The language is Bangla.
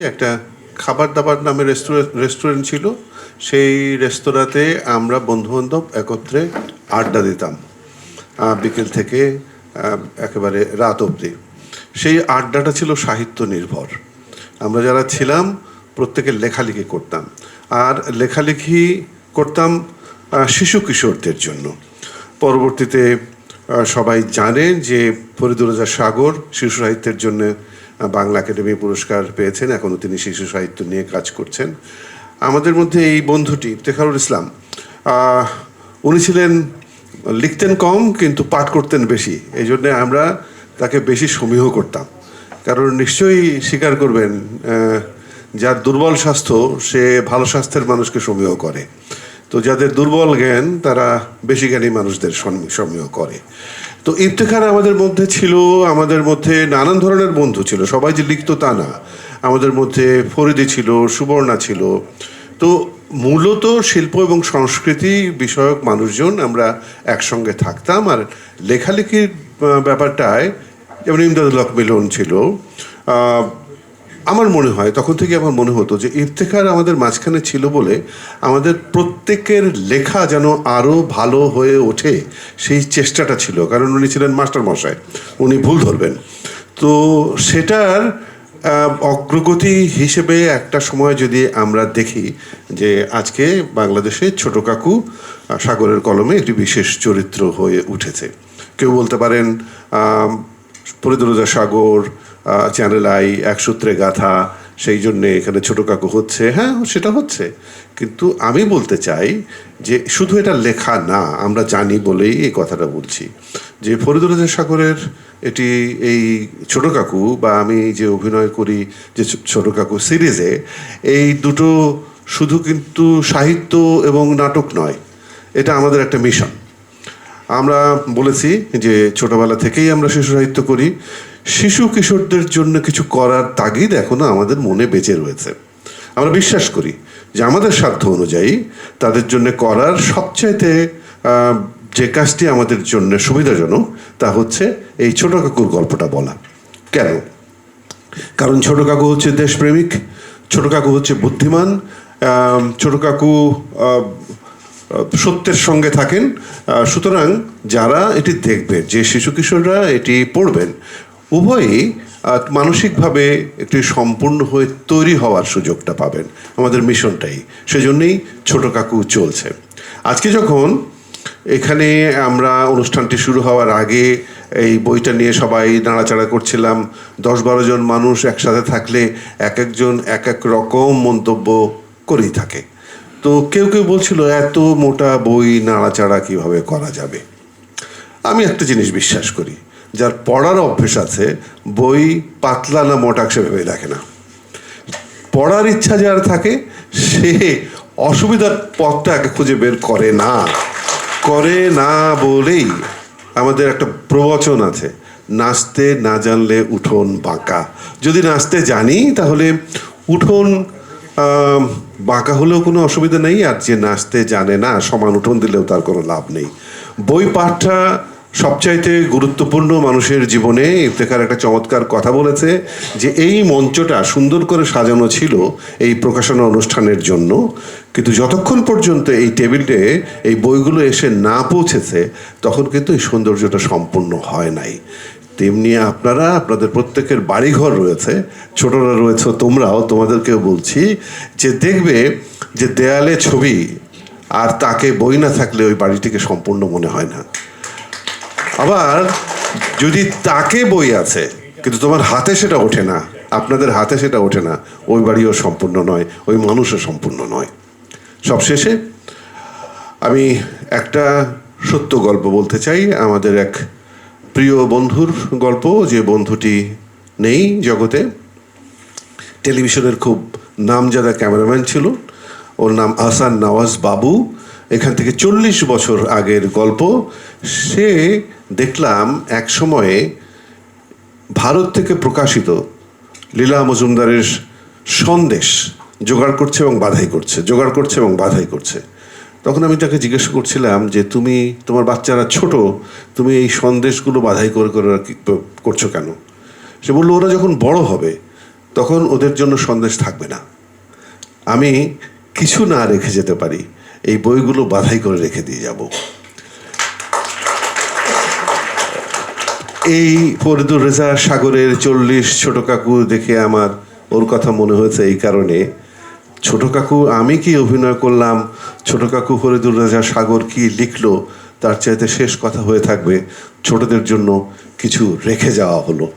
একটা খাবার দাবার নামে রেস্টুরেন্ট রেস্টুরেন্ট ছিল। সেই রেস্তোরাঁতে আমরা বন্ধুবান্ধব একত্রে আড্ডা দিতাম বিকেল থেকে একেবারে রাত অবধি। সেই আড্ডাটা ছিল সাহিত্য নির্ভর। আমরা যারা ছিলাম, প্রত্যেকে লেখালেখি করতাম। আর লেখালেখি করতাম শিশু কিশোরদের জন্য। পরবর্তীতে সবাই জানেন যে ফরিদুরাজা সাগর শিশু সাহিত্যের জন্য বাংলা একাডেমি পুরস্কার পেয়েছেন। এখনও তিনি শিশু সাহিত্য নিয়ে কাজ করছেন। আমাদের মধ্যে এই বন্ধুটি ইফতেখারুল ইসলাম উনি ছিলেন লিখতেন কম, কিন্তু পাঠ করতেন বেশি। এই জন্যে আমরা তাকে বেশি সমীহ করতাম। কারণ নিশ্চয়ই স্বীকার করবেন যার দুর্বল স্বাস্থ্য, সে ভালো স্বাস্থ্যের মানুষকে সমীহ করে। তো যাদের দুর্বল জ্ঞান, তারা বেশি জ্ঞানী মানুষদের সম- সমীহ করে। তো ইফতেখার আমাদের মধ্যে ছিল, আমাদের মধ্যে নানান ধরনের বন্ধু ছিল, সবাই যে লিখতো তা না। আমাদের মধ্যে ফরিদি ছিল, সুবর্ণা ছিল। তো মূলত শিল্প এবং সংস্কৃতি বিষয়ক মানুষজন আমরা একসঙ্গে থাকতাম, আর লেখালেখির ব্যাপারটায় যেমন ইমদাদুল হক মিলন ছিল আমার মনে হয়, তখন থেকে আমার মনে হতো যে ইফতেখার আমাদের মাঝখানে ছিল বলে আমাদের প্রত্যেকের লেখা যেন আরও ভালো হয়ে ওঠে সেই চেষ্টাটা ছিল। কারণ উনি ছিলেন মাস্টার মশাই, উনি ভুল ধরবেন। তো সেটার অগ্রগতি হিসেবে একটা সময় যদি আমরা দেখি যে আজকে বাংলাদেশে ছোট কাকু সাগরের কলমে একটি বিশেষ চরিত্র হয়ে উঠেছে। কেউ বলতে পারেন ফরিদুরজা সাগর চ্যানেল আই, এক সূত্রে গাথা, সেই জন্যে এখানে ছোট কাকু হচ্ছে। হ্যাঁ সেটা হচ্ছে। কিন্তু আমি বলতে চাই যে শুধু এটা লেখা না, আমরা জানি বলেই এই কথাটা বলছি। যে ফরিদুরজা সাগরের এটি এই ছোট কাকু বা আমি যে অভিনয় করি যে ছোট কাকু সিরিজে, এই দুটো শুধু কিন্তু সাহিত্য এবং নাটক নয়, এটা আমাদের একটা মিশন। আমরা বলেছি যে ছোটবেলা থেকেই আমরা শিশু সাহিত্য করি। শিশু কিশোরদের জন্য কিছু করার তাগিদ এখনও আমাদের মনে বেঁচে রয়েছে। আমরা বিশ্বাস করি যে আমাদের স্বার্থ অনুযায়ী তাদের জন্য করার সবচাইতে যে কাজটি আমাদের জন্য সুবিধাজনক তা হচ্ছে এই ছোট কাকুর গল্পটা বলা। কেন? কারণ ছোট কাকু হচ্ছে দেশপ্রেমিক, ছোট কাকু হচ্ছে বুদ্ধিমান ছোট কাকু সত্যের সঙ্গে থাকেন। সুতরাং যারা এটি দেখবেন যে শিশু কিশোররা এটি পড়বেন উভয়ই মানসিকভাবে একটি সম্পূর্ণ হয়ে তৈরি হওয়ার সুযোগটা পাবেন আমাদের মিশনটাই। সেজন্যই ছোট কাকু চলছে। আজকে যখন এখানে আমরা অনুষ্ঠানটি শুরু হওয়ার আগে এই বইটা নিয়ে সবাই নাড়াচাড়া করছিলাম দশ বারো জন মানুষ একসাথে থাকলে এক একজন এক এক রকম মন্তব্য করেই থাকে। তো কেউ কেউ বলছিল, এত মোটা বই নাড়াচাড়া কীভাবে করা যাবে? আমি একটা জিনিস বিশ্বাস করি যার পড়ার অভ্যেস আছে, বই পাতলা না মোটা সে ভেবে দেখে না। পড়ার ইচ্ছা যার থাকে, সে অসুবিধার পথটা আগে খুঁজে বের করে না। করে না বলেই আমাদের একটা প্রবচন আছে, নাচতে না জানলে উঠোন বাঁকা। যদি নাচতে জানি, তাহলে উঠোন বাঁকা হলেও কোনো অসুবিধা নেই, আর যে নাচতে জানে না, সমান উঠোন দিলেও তার কোনো লাভ নেই। বই পাঠটা সবচাইতে গুরুত্বপূর্ণ মানুষের জীবনে ইফতেখার একটা চমৎকার কথা বলেছে যে এই মঞ্চটা সুন্দর করে সাজানো ছিল এই প্রকাশনা অনুষ্ঠানের জন্য। কিন্তু যতক্ষণ পর্যন্ত এই টেবিলে এই বইগুলো এসে না পৌঁছেছে, তখন কিন্তু এই সৌন্দর্যটা সম্পূর্ণ হয় নাই। তেমনি আপনারা, আপনাদের প্রত্যেকের বাড়িঘর রয়েছে, ছোটরা রয়েছে, তোমরাও, তোমাদেরকেও বলছি যে দেখবে যে দেয়ালে ছবি আর তাকে বই না থাকলে ওই বাড়িটিকে সম্পূর্ণ মনে হয় না। আবার যদি তাকে বই আছে, কিন্তু তোমার হাতে সেটা ওঠে না, আপনাদের হাতে সেটা ওঠে না, ওই বাড়িও সম্পূর্ণ নয়, ওই মানুষও সম্পূর্ণ নয়। সবশেষে আমি একটা সত্য গল্প বলতে চাই, আমাদের এক প্রিয় বন্ধুর গল্প, যে বন্ধুটি নেই জগতে। টেলিভিশনের খুব নামজাদা ক্যামেরাম্যান ছিল, ওর নাম আহসান নওয়াজ বাবু। এখান থেকে চল্লিশ বছর আগের গল্প। সে দেখলাম এক সময়ে ভারত থেকে প্রকাশিত লীলা মজুমদারের সন্দেশ জোগাড় করছে এবং বাধাই করছে, জোগাড় করছে এবং বাধাই করছে। তখন আমি তাকে জিজ্ঞেস করছিলাম যে, তুমি, তোমার বাচ্চারা ছোট, তুমি এই সন্দেশগুলো বাধাই করে করে করছ কেন? সে বলল, ওরা যখন বড় হবে, তখন ওদের জন্য সন্দেশ থাকবে না। আমি কিছু না রেখে যেতে পারি। এই বইগুলো বাধাই করে রেখে দিয়ে যাব। এই ফরিদুর রেজা সাগরের চল্লিশ ছোট কাকু দেখে আমার ওর কথা মনে হয়েছে এই কারণে। ছোট কাকু, আমি কি অভিনয় করলাম? ছোট কাকু ফরিদুর রেজা সাগর কি লিখলো? তার চাইতে শেষ কথা হয়ে থাকবে। ছোটদের জন্য কিছু রেখে যাওয়া হলো।